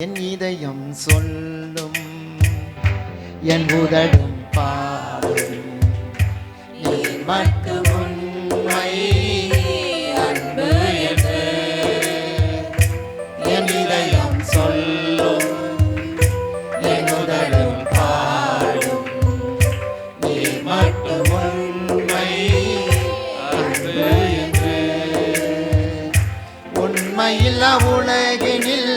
என் இதயம் சொல்லும் என் உதடும் பாடும். நீ உண்மை அன்பு என் இதயம் சொல்லும் என் உதடும் பாடும். நீ மட்டும் உண்மை அன்பு என்று உண்மையில்லா உலகினில்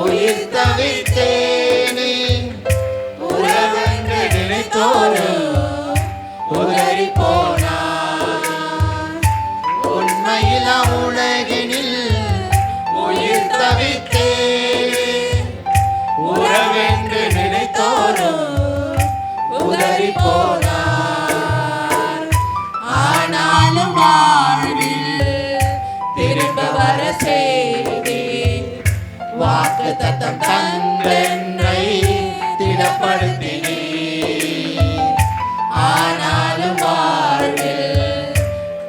உயிர் தவித்தேனே உறவென்று நினைத்தோரும் உதறி போனார் உண்மையில் உலகில் வாக்கு தத்தம் தந்தென்றை திடப்படுத்தினி ஆனாலும் வாழ்வில்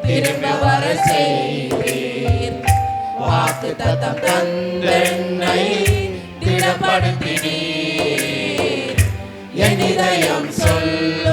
திரும்ப வர செய்வீர். வாக்கு தத்தம் தந்தென்னை திடப்படுத்தினீர். என் இதயம் சொல்